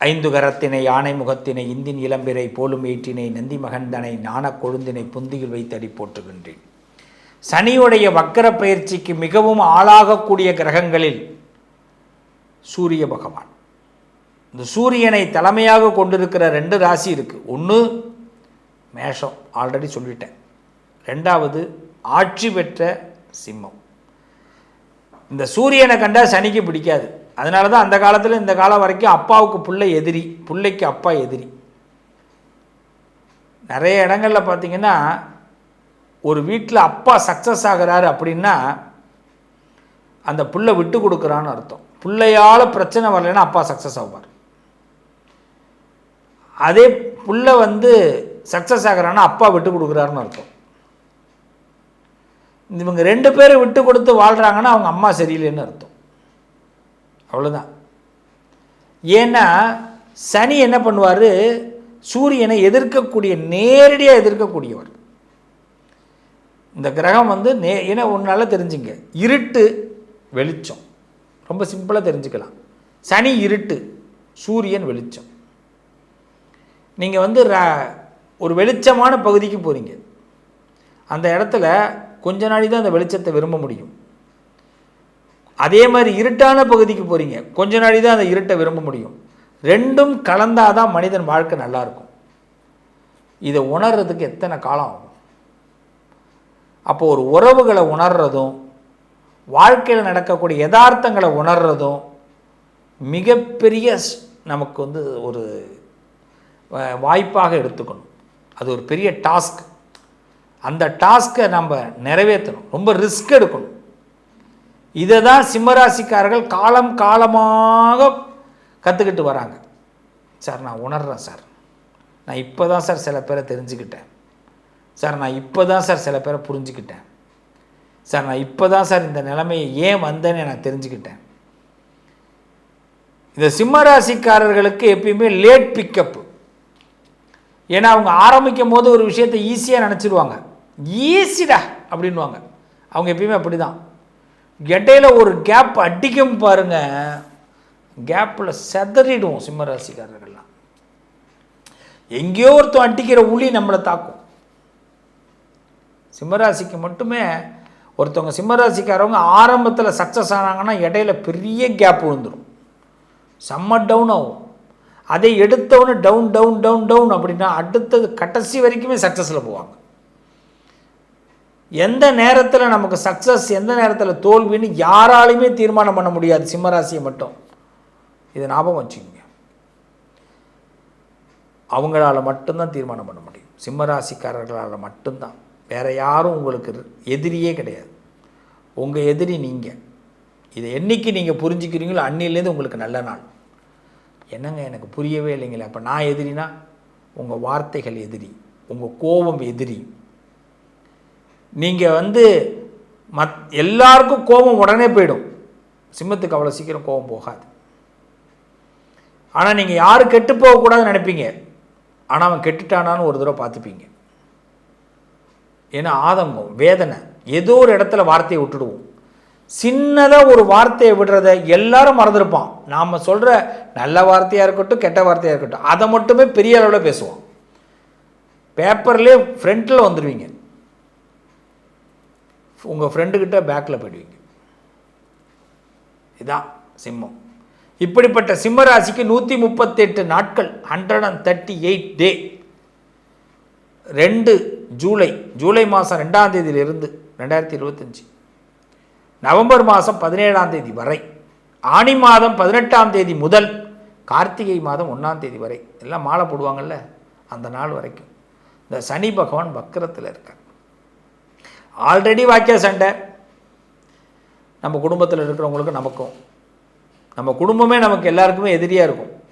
ஐந்து கரத்தினை யானை முகத்தினை இந்தின் இளம்பிரை போலும் ஏற்றினை நந்தி மகந்தனை ஞான கொழுந்தினை புந்தியில் வைத்தடி போற்றுகின்றேன். சனியுடைய வக்கர பயிற்சிக்கு மிகவும் ஆளாகக்கூடிய கிரகங்களில் சூரிய பகவான். இந்த சூரியனை தலைமையாக கொண்டிருக்கிற ரெண்டு ராசி இருக்குது ஒன்று மேஷம் ஆல்ரெடி சொல்லிட்டேன். ரெண்டாவது ஆட்சி பெற்ற சிம்மம். இந்த சூரியனை கண்டால் சனிக்கு பிடிக்காது. அதனால தான் அந்த காலத்தில் இந்த காலம் வரைக்கும் அப்பாவுக்கு பிள்ளை எதிரி பிள்ளைக்கு அப்பா எதிரி. நிறைய இடங்களில் பார்த்தீங்கன்னா ஒரு வீட்டில் அப்பா சக்ஸஸ் ஆகிறாரு அப்படின்னா அந்த புள்ளை விட்டு கொடுக்குறான்னு அர்த்தம். பிள்ளையால் பிரச்சனை வரலைன்னா அப்பா சக்ஸஸ் ஆவார். அதே புள்ள வந்து சக்ஸஸ் ஆகிறான்னா அப்பா விட்டு கொடுக்குறாருன்னு அர்த்தம். இவங்க ரெண்டு பேரும் விட்டு கொடுத்து வாழ்கிறாங்கன்னா அவங்க அம்மா சரியில்லைன்னு அர்த்தம். அவ்வளோதான் ஏன்னா சனி என்ன பண்ணுவார்? சூரியனை எதிர்க்கக்கூடிய நேரடியாக எதிர்க்கக்கூடியவர். இந்த கிரகம் வந்து நே ஏன்னா ஒன்றால தெரிஞ்சுங்க. இருட்டு வெளிச்சம். ரொம்ப சிம்பிளாக தெரிஞ்சுக்கலாம். சனி இருட்டு சூரியன் வெளிச்சம். நீங்கள் வந்து ர- ஒரு வெளிச்சமான பகுதிக்கு போகிறீங்க அந்த இடத்துல கொஞ்ச நாளி தான் அந்த வெளிச்சத்தை விரும்ப முடியும். அதே மாதிரி இருட்டான பகுதிக்கு போகிறீங்க கொஞ்ச நாளி தான் அந்த இருட்டை விரும்ப முடியும். ரெண்டும் கலந்தால் தான் மனிதன் வாழ்க்கை நல்லாயிருக்கும் இதை உணர்றதுக்கு எத்தனை காலம் ஆகும்? அப்போ ஒரு உறவுகளை உணர்றதும் வாழ்க்கையில் நடக்கக்கூடிய யதார்த்தங்களை உணர்றதும் மிகப்பெரிய நமக்கு வந்து ஒரு வாய்ப்பாக எடுத்துக்கணும். அது ஒரு பெரிய டாஸ்க். அந்த டாஸ்க்கை நம்ம நிறைவேற்றணும். ரொம்ப ரிஸ்க் எடுக்கணும். இதை தான் சிம்மராசிக்காரர்கள் காலம் காலமாக கற்றுக்கிட்டு வராங்க. சார் நான் உணர்றேன் சார். நான் இப்போ தான் சார் சில பேரை தெரிஞ்சுக்கிட்டேன். சார் நான் இப்போ தான் சார் சில பேரை புரிஞ்சுக்கிட்டேன். சார் நான் இப்போ தான் சார் இந்த நிலைமையை ஏன் வந்தேன்னு நான் தெரிஞ்சுக்கிட்டேன். இந்த சிம்மராசிக்காரர்களுக்கு எப்பயுமே லேட் பிக்கப் ஏன்னா அவங்க ஆரம்பிக்கும் போது ஒரு விஷயத்தை ஈஸியாக நினச்சிடுவாங்க ஈஸிடா அப்படின்வாங்க அவங்க எப்பயுமே அப்படி தான் இடையில ஒரு கேப் அடிக்கும் பாருங்க. கேப்பில் செதறிடுவோம் சிம்மராசிக்காரர்கள்லாம். எங்கேயோ ஒருத்தன் அடிக்கிற உளி நம்மளை தாக்கும். சிம்மராசிக்கு மட்டுமே ஒருத்தவங்க சிம்மராசிக்காரவங்க ஆரம்பத்தில் சக்ஸஸ் ஆனாங்கன்னா இடையில பெரிய கேப் விழுந்துடும் செம்ம டவுன் ஆகும். அதை எடுத்தவொன்னே டவுன் டவுன் டவுன் டவுன் அப்படின்னா அடுத்தது கடைசி வரைக்குமே சக்ஸஸில் போவாங்க. எந்த நேரத்தில் நமக்கு சக்ஸஸ் எந்த நேரத்தில் தோல்வின்னு யாராலையுமே தீர்மானம் பண்ண முடியாது. சிம்மராசியை மட்டும். இதை ஞாபகம் வச்சுக்கோங்க. அவங்களால மட்டும்தான் தீர்மானம் பண்ண முடியும். சிம்மராசிக்காரர்களால் மட்டும்தான். வேற யாரும் உங்களுக்கு எதிரியே கிடையாது. உங்கள் எதிரி நீங்கள் இதை என்னைக்கு நீங்கள் புரிஞ்சுக்கிறீங்களோ அன்னிலேருந்து உங்களுக்கு நல்ல நாள். என்னங்க எனக்கு புரியவே இல்லைங்களே. அப்போ நான் எதிரினா உங்கள் வார்த்தைகள் எதிரி உங்கள் கோபம் எதிரி. நீங்கள் வந்து மத் எல்லாருக்கும் கோபம் உடனே போயிடும். சிம்மத்துக்கு அவ்வளோ சீக்கிரம் கோபம் போகாது. ஆனால் நீங்கள் யாரும் கெட்டு போகக்கூடாதுன்னு நினைப்பீங்க. ஆனால் அவன் கெட்டுட்டானான்னு ஒரு தடவை பார்த்துப்பீங்க. ஏன்னா ஆதங்கம் வேதனை ஏதோ ஒரு இடத்துல வார்த்தையை விட்டுடுவோம். சின்னதாக ஒரு வார்த்தையை விடுறத எல்லாரும் மறந்துருப்பான். நாம் சொல்கிற நல்ல வார்த்தையாக இருக்கட்டும் கெட்ட வார்த்தையாக இருக்கட்டும் அதை மட்டுமே பெரிய அளவில் பேசுவோம் பேப்பர்லேயே ஃப்ரண்ட்டில் வந்துடுவீங்க உங்கள் ஃப்ரெண்டுக்கிட்ட பேக்கில் போயிடுவீங்க. இதான் சிம்மம். இப்படிப்பட்ட சிம்ம ராசிக்கு நூற்றி முப்பத்தெட்டு நாட்கள் hundred and thirty eight day ரெண்டு ஜூலை ஜூலை மாதம் ரெண்டாம் தேதியிலிருந்து ரெண்டாயிரத்தி இருபத்தஞ்சி. நவம்பர் மாதம் பதினேழாம் தேதி வரை. ஆனி மாதம் பதினெட்டாம் தேதி முதல் கார்த்திகை மாதம் ஒன்றாம் தேதி வரை. எல்லாம் மாலை போடுவாங்கல்ல அந்த நாள் வரைக்கும். இந்த சனி பகவான் வக்கரத்தில் இருக்கார். ஆல்ரெடி வாக்கிய சண்டை. நம்ம குடும்பத்தில் இருக்கிறவங்களுக்கு நமக்கும். நம்ம குடும்பமே நமக்கு எல்லாருக்குமே எதிரியாக இருக்கும்.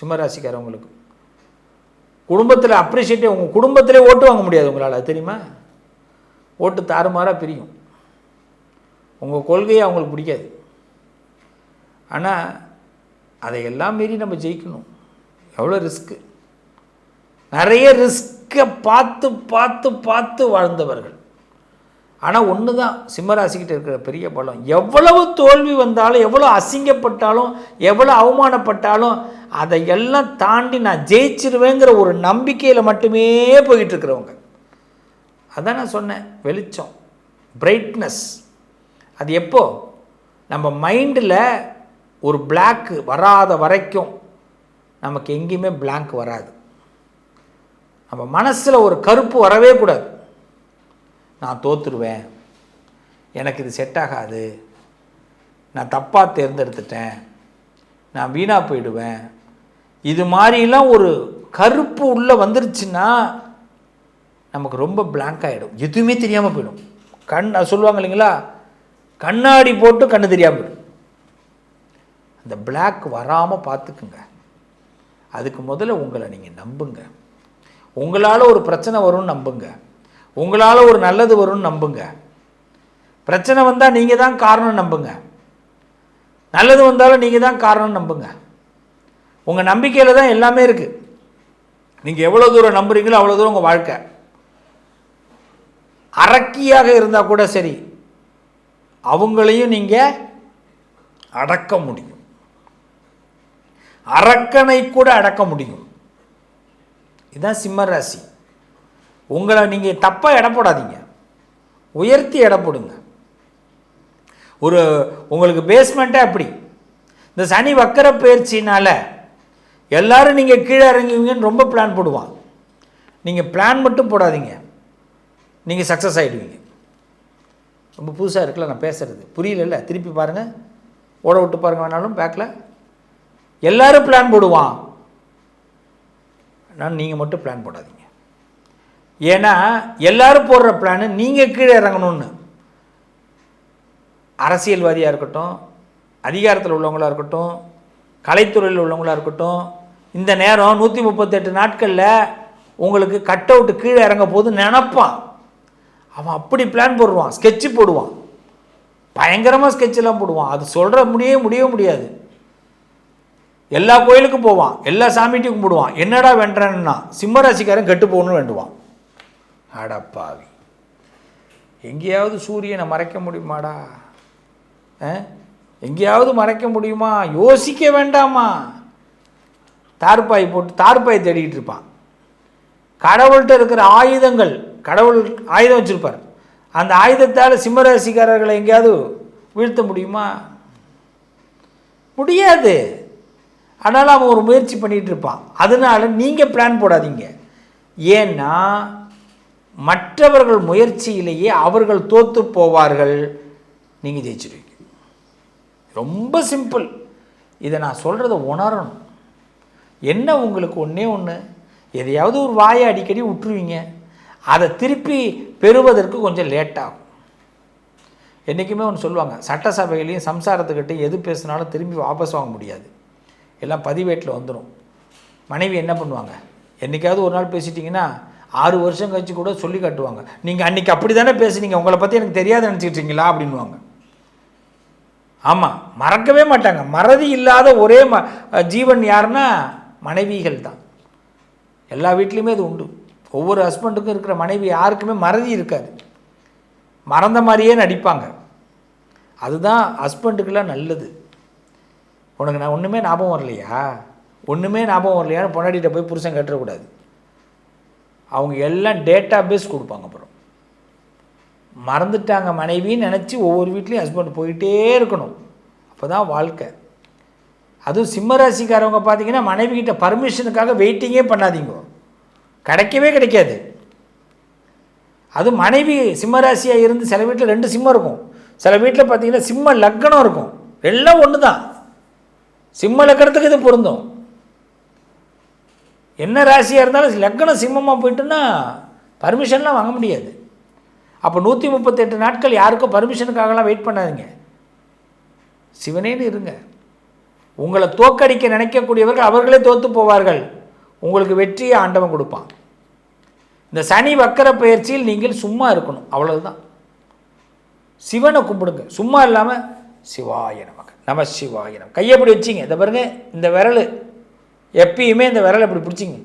சிம்மராசிக்காரவங்களுக்கு. குடும்பத்தில் அப்ரிஷியேட்டிவ் உங்கள் குடும்பத்திலே ஓட்டு வாங்க முடியாது உங்களால் அது தெரியுமா? ஓட்டு தாறுமாறாக பிரியும். உங்கள் கொள்கையை அவங்களுக்கு பிடிக்காது. ஆனால் அதையெல்லாம் மீறி நம்ம ஜெயிக்கணும். எவ்வளோ ரிஸ்க்கு நிறைய ரிஸ்க்கை பார்த்து பார்த்து பார்த்து வாழ்ந்தவர்கள். ஆனால் ஒன்று தான் சிம்மராசிக்கிட்ட இருக்கிற பெரிய பலம். எவ்வளவு தோல்வி வந்தாலும் எவ்வளோ அசிங்கப்பட்டாலும் எவ்வளோ அவமானப்பட்டாலும் அதை எல்லாம் தாண்டி நான் ஜெயிச்சிருவேங்கிற ஒரு நம்பிக்கையில் மட்டுமே போயிட்டுருக்குறவங்க. அதான் நான் சொன்னேன் வெளிச்சம் பிரைட்னஸ் அது எப்போ? நம்ம மைண்டில் ஒரு பிளாக்கு வராத வரைக்கும் நமக்கு எங்கேயுமே பிளாங்க் வராது. நம்ம மனசில் ஒரு கருப்பு வரவே கூடாது. நான் தோத்துருவேன். எனக்கு இது செட் ஆகாது. நான் தப்பாக தேர்ந்தெடுத்துட்டேன். நான் வீணாக போயிடுவேன். இது மாதிரிலாம் ஒரு கருப்பு உள்ளே வந்துருச்சுன்னா நமக்கு ரொம்ப பிளாங்க் ஆகிடும் எதுவுமே தெரியாமல் போயிடும். கண் சொல்லுவாங்க இல்லைங்களா? கண்ணாடி போட்டு கண்ணு தெரியாமல் போயிடும். அந்த பிளாக் வராமல் பார்த்துக்குங்க. அதுக்கு முதல்ல உங்களை நீங்கள் நம்புங்க. உங்களால் ஒரு பிரச்சனை வரும்னு நம்புங்க. உங்களால் ஒரு நல்லது வரும்னு நம்புங்க. பிரச்சனை வந்தால் நீங்கள் தான் காரணம் நம்புங்க. நல்லது வந்தாலும் நீங்கள் தான் காரணம் நம்புங்க. உங்கள் நம்பிக்கையில் தான் எல்லாமே இருக்குது நீங்கள் எவ்வளோ தூரம் நம்புறீங்களோ அவ்வளோ தூரம் உங்கள் வாழ்க்கை. அரக்கியாக இருந்தால் கூட சரி அவங்களையும் நீங்கள் அடக்க முடியும். அரக்கனை கூட அடக்க முடியும். இதுதான் சிம்ம ராசி. உங்களை நீங்கள் தப்பாக எடை போடாதீங்க. உயர்த்தி எடை போடுங்க. ஒரு உங்களுக்கு பேஸ்மெண்ட்டே அப்படி இந்த சனி வக்கர பயிற்சினால எல்லாரும் நீங்கள் கீழே இறங்குவீங்கன்னு ரொம்ப பிளான் போடுவான் நீங்கள் பிளான் மட்டும் போடாதீங்க. நீங்கள் சக்ஸஸ் ஆகிடுவீங்க ரொம்ப புதுசாக இருக்குல்ல நான் பேசுகிறது புரியலல்ல? திருப்பி பாருங்கள் ஓட விட்டு பாருங்க வேணாலும் பேக்கில் எல்லாரும் பிளான் போடுவான். நான் நீங்கள் மட்டும் பிளான் போடாதீங்க. ஏன்னா எல்லாரும் போடுற பிளானு நீங்கள் கீழே இறங்கணும்னு. அரசியல்வாதியாக இருக்கட்டும் அதிகாரத்தில் உள்ளவங்களாக இருக்கட்டும் கலைத்துறையில் உள்ளவங்களாக இருக்கட்டும் இந்த நேரம் நூற்றி முப்பத்தெட்டு நாட்களில் உங்களுக்கு கட் அவுட்டு கீழே இறங்க போது நினப்பான். அவன் அப்படி பிளான் போடுவான் ஸ்கெட்சு போடுவான். பயங்கரமாக ஸ்கெட்செல்லாம் போடுவான். அது சொல்கிற முடியவே முடியவே முடியாது. எல்லா கோயிலுக்கும் போவான் எல்லா சாமிட்டையும் கும்பிடுவான். என்னடா வென்றேன்னா சிம்மராசிக்காரன் கெட்டு போகணும்னு வேண்டுவான். அடப்பாவி. எங்கேயாவது சூரியனை மறைக்க முடியுமாடா? ஆ? எங்கேயாவது மறைக்க முடியுமா? யோசிக்க வேண்டாமா? தார்பாய் போட்டு தார்பாய் தேடிக்கிட்டு இருப்பான். கடவுள்கிட்ட இருக்கிற ஆயுதங்கள் கடவுள் ஆயுதம் வச்சுருப்பார். அந்த ஆயுதத்தால் சிம்மராசிக்காரர்களை எங்கேயாவது வீழ்த்த முடியுமா? முடியாது. ஆனாலும் அவன் ஒரு முயற்சி பண்ணிகிட்டு இருப்பான். அதனால நீங்கள் பிளான் போடாதீங்க. ஏன்னா மற்றவர்கள் முயற்சியிலேயே அவர்கள் தோற்று போவார்கள். நீங்கள் ஜெயிச்சிருவீங்க. ரொம்ப சிம்பிள் இதை நான் சொல்கிறத உணரணும். என்ன உங்களுக்கு ஒன்றே ஒன்று எதையாவது ஒரு வாயை அடிக்கடி விட்டுருவீங்க. அதை திருப்பி பெறுவதற்கு கொஞ்சம் லேட்டாகும் என்றைக்குமே ஒன்று சொல்லுவாங்க சட்டசபையிலையும் சம்சாரத்துக்கிட்ட எது பேசினாலும் திரும்பி வாபஸ் வாங்க முடியாது. எல்லாம் பதிவேட்டில் வந்துடும் மனைவி என்ன பண்ணுவாங்க? என்றைக்காவது ஒரு நாள் பேசிட்டிங்கன்னா ஆறு வருஷம் கழிச்சு கூட சொல்லி காட்டுவாங்க. நீங்கள் அன்றைக்கி அப்படி தானே பேசுனீங்க உங்களை பற்றி எனக்கு தெரியாது நினச்சிக்கிட்டீங்களா அப்படின்வாங்க ஆமாம் மறக்கவே மாட்டாங்க. மறதி இல்லாத ஒரே ம ஜீவன் யாருன்னா மனைவிகள் தான். எல்லா வீட்லேயுமே இது உண்டு. ஒவ்வொரு ஹஸ்பண்டுக்கும் இருக்கிற மனைவி யாருக்குமே மறதி இருக்காது. மறந்த மாதிரியே நடிப்பாங்க. அதுதான் ஹஸ்பண்டுக்கெல்லாம் நல்லது. உனக்கு நான் ஒன்றுமே ஞாபகம் வரலையா? ஒன்றுமே ஞாபகம் வரலையான்னு பொண்டாட்டிகிட்ட போய் புருஷன் கட்டுறக்கூடாது. அவங்க எல்லாம் டேட்டா பேஸ் கொடுப்பாங்க அப்புறம் மறந்துட்டாங்க மனைவின்னு நினச்சி ஒவ்வொரு வீட்லேயும் ஹஸ்பண்ட் போயிட்டே இருக்கணும். அப்போ தான் வாழ்க்கை. அதுவும் சிம்மராசிக்காரவங்க பார்த்தீங்கன்னா மனைவிகிட்ட பர்மிஷனுக்காக வெயிட்டிங்கே பண்ணாதீங்க. கிடைக்கவே கிடைக்காது. அது மனைவி சிம்மராசியாக இருந்து சில வீட்டில் ரெண்டு சிம்மம் இருக்கும். சில வீட்டில் பார்த்தீங்கன்னா சிம்ம லக்கணம் இருக்கும். எல்லாம் ஒன்று தான் சிம்ம லக்கணத்துக்கு இது பொருந்தும். என்ன ராசியாக இருந்தாலும் லக்கணம் சிம்மமாக போயிட்டுன்னா பர்மிஷன்லாம் வாங்க முடியாது. அப்போ நூற்றி முப்பத்தெட்டு நாட்கள் யாருக்கும் பர்மிஷனுக்காகலாம் வெயிட் பண்ணாதீங்க. சிவனேன்னு இருங்க. உங்களை தோக்கடிக்க நினைக்கக்கூடியவர்கள் அவர்களே தோற்று போவார்கள். உங்களுக்கு வெற்றியை ஆண்டவன் கொடுப்பான். இந்த சனி வக்கர பயிற்சியில் நீங்கள் சும்மா இருக்கணும். அவ்வளவுதான். சிவனை கும்பிடுங்க. சும்மா இல்லாமல் சிவாய நமக்கு நம சிவாய கையை எப்படி வச்சிங்க. இந்த பாருங்க இந்த விரல். எப்பயுமே இந்த விரலை இப்படி பிடிச்சிங்க.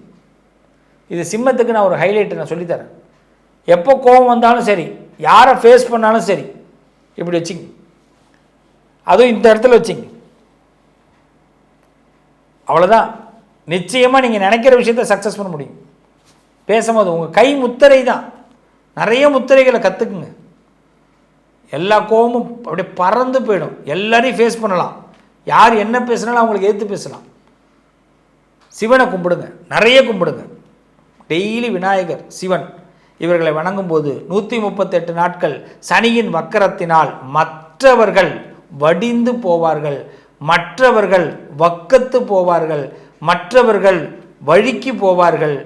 இது சிம்மத்துக்கு நான் ஒரு ஹைலைட் நான் சொல்லித்தரேன். எப்போ கோபம் வந்தாலும் சரி யாரை ஃபேஸ் பண்ணாலும் சரி இப்படி வச்சுங்க. அதுவும் இந்த இடத்துல வச்சுங்க. அவ்வளோதான் நிச்சயமாக நீங்கள் நினைக்கிற விஷயத்த சக்ஸஸ் பண்ண முடியும். பேசும்போது உங்கள் கை முத்திரை தான். நிறைய முத்திரைகளை கற்றுக்குங்க எல்லா கோபமும் அப்படியே பறந்து போயிடும். எல்லாரையும் ஃபேஸ் பண்ணலாம். யார் என்ன பேசினாலும் அவங்களுக்கு ஏற்று பேசலாம். சிவனை கும்பிடுங்க. நிறைய கும்பிடுங்க. டெய்லி விநாயகர் சிவன். இவர்களை வணங்கும்போது நூற்றி முப்பத்தெட்டு நாட்கள் சனியின் வக்கரத்தினால் மற்றவர்கள் வடிந்து போவார்கள். மற்றவர்கள் வக்கத்து போவார்கள். மற்றவர்கள் வழிக்கு போவார்கள்.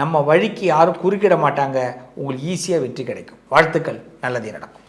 நம்ம வழிக்கு யாரும் குறுக்கிட மாட்டாங்க. உங்களுக்கு ஈஸியாக வெற்றி கிடைக்கும். வாழ்த்துக்கள். நல்லதே நடக்கும்.